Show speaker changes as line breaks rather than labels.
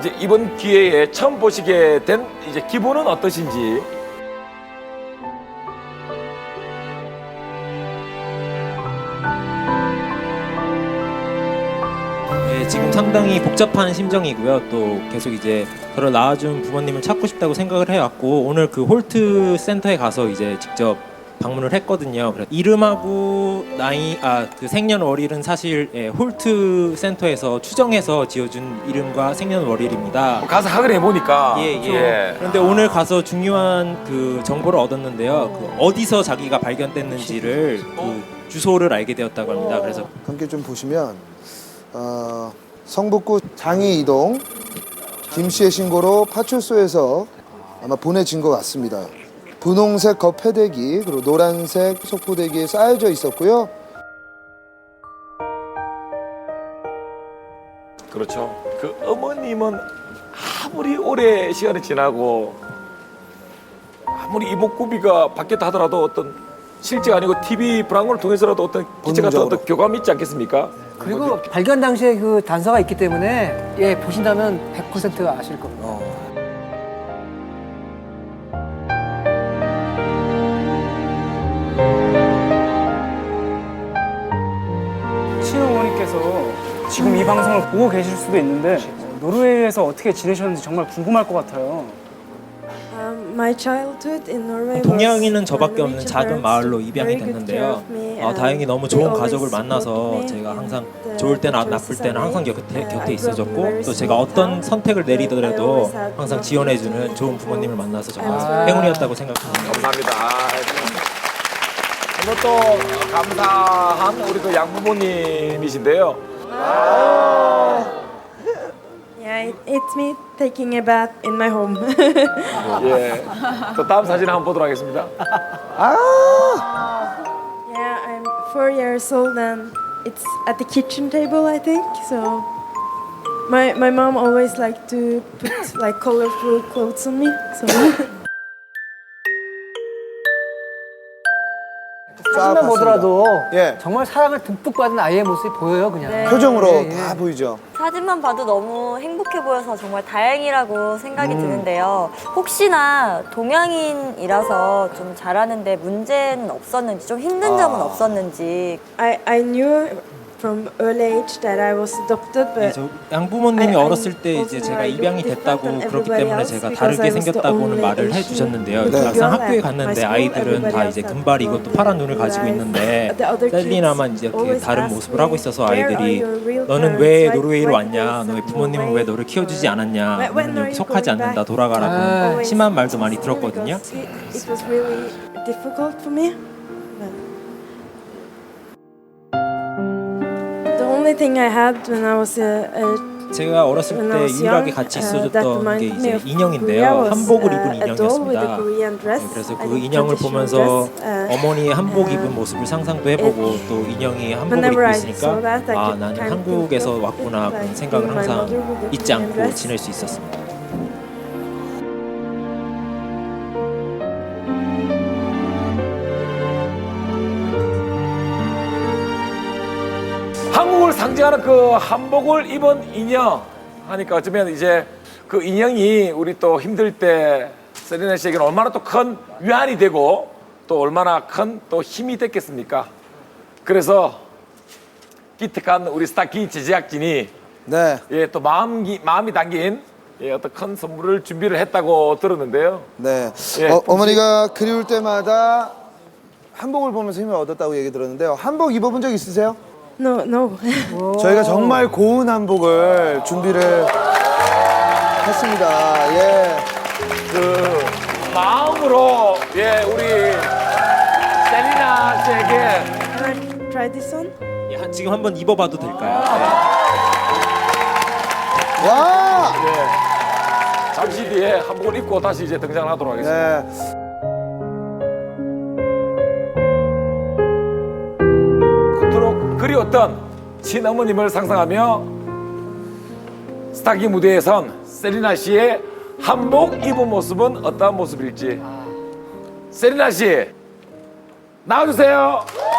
이제 이번 기회에 처음 보시게 된 이제 기분은 어떠신지.
네, 지금 상당히 복잡한 심정이고요. 또 계속 이제 저를 낳아준 부모님을 찾고 싶다고 생각을 해왔고 오늘 그 홀트 센터에 가서 이제 직접 방문을 했거든요. 그래서 이름하고 나이 아 그 생년월일은 사실 예, 홀트 센터에서 추정해서 지어준 이름과 생년월일입니다.
가서 확인해 보니까
예, 예. 그런데 오늘 가서 중요한 그 정보를 얻었는데요. 그 어디서 자기가 발견됐는지를 그 주소를 알게 되었다고 합니다. 그래서
함께 좀 보시면 어, 성북구 장이 이동 김 씨의 신고로 파출소에서 아마 보내진 것 같습니다. 분홍색 겉패대기 그리고 노란색 속포대기에 쌓여져 있었고요.
그렇죠. 그 어머님은 아무리 오래 시간이 지나고 아무리 이목구비가 바뀌었다 하더라도 어떤 실제가 아니고 TV 브라운을 통해서라도 어떤 기체 같은. 어떤 교감이 있지 않겠습니까?
그리고 발견 당시에 그 단서가 있기 때문에 예 보신다면 100% 아실 겁니다.
어,
친어머니께서 지금 이 방송을 보고 계실 수도 있는데 어, 노르웨이에서 어떻게 지내셨는지 정말 궁금할 것 같아요.
Um, my childhood in Norway
동양인은 저밖에 없는 작은 마을로 입양이 됐는데요. 어,
and
다행히 너무 좋은 가족을 만나서 제가 항상 좋을 때나 나쁠 때는 항상. 곁에,
Uh,
곁에 있어줬고 또 제가 어떤 선택을 내리더라도 항상 지원해주는 좋은 부모님을 만나서
and
정말. 행운이었다고 생각합니다.
감사합니다. 그리고 또 감사한 우리 그 양부모님이신데요.
Yeah, it, it's me taking a bath in my home.
예. 또 다음 사진 한번 보도록 하겠습니다.
yeah, I'm four years old and it's at the kitchen table, I think. So my my mom always liked to put like colorful clothes on me. So
사진만. 보더라도
예.
정말 사랑을 듬뿍 받은 아이의 모습이 보여요 그냥.
네.
표정으로
예, 예.
다 보이죠.
사진만 봐도 너무 행복해 보여서 정말 다행이라고 생각이 드는데요. 혹시나 동양인이라서 좀 잘하는데 문제는 없었는지 좀 힘든 점은 없었는지
I I knew from early age that I was adopted,
예,
but
저 양부모님이
I- I
어렸을 때 이제 제가 입양이 됐다고
than
그렇기 때문에
else
제가
because
다르게
I was the
생겼다고는
only
말을
Asian
해주셨는데요.
네.
막상 학교에 갔는데. 아이들은 다 이제
had
또 파란 눈을 가지고. 있는데 셀리나만 이제 이렇게 다른 모습을 하고 있어서
"Where are
아이들이 너는? 왜 노르웨이로 왔냐?
they
부모님은 왜 너를? 키워주지 않았냐? 너는 여기 속하지 않는다. 돌아가라고
아.
심한 말도 많이 들었거든요.
It was really difficult for me. Only thing I had when I was a, a
제가 어렸을
when I
때
was
유일하게
young,
같이
uh, that
있어줬던 게
me
이제
of Korea
인형인데요.
was,
한복을
uh,
입은
a doll with a
인형이었습니다.
Korean dress.
네, 그래서
I
그 인형을
traditional
보면서
dress. Uh,
어머니의 한복
uh,
입은 모습을 상상도 해보고 또 인형이 한복을
whenever
입고
I
있으니까
saw that, I
아
could
나는
kind of
한국에서 왔구나 그런 생각을 항상 잊지
Korean
않고. 지낼 수 있었습니다.
한국을 상징하는 그 한복을 입은 인형 하니까 어쩌면 이제 그 인형이 우리 또 힘들 때 세리나 씨에게는 얼마나 또 큰 위안이 되고 또 얼마나 큰 또 힘이 됐겠습니까? 그래서 기특한 우리 스타키 제작진이
네.
예, 또 마음이, 마음이 담긴 예, 어떤 큰 선물을 준비를 했다고 들었는데요.
네.
예,
어, 어머니가 그리울 때마다 한복을 보면서 힘을 얻었다고 얘기 들었는데요. 한복 입어본 적 있으세요?
No, no.
저희가 정말 고운 한복을 준비를 했습니다. 예.
그 마음으로 예, 우리 세리나 씨에게
Can I try this on?
예, 한- 지금 한번 입어봐도 될까요?
와!
예, 잠시 뒤에 한복을 입고 다시 이제 등장하도록 하겠습니다.
네.
그리웠던 친어머님을 상상하며 스타기 무대에 선 세리나 씨의 한복 입은 모습은 어떠한 모습일지 세리나 씨 나와주세요.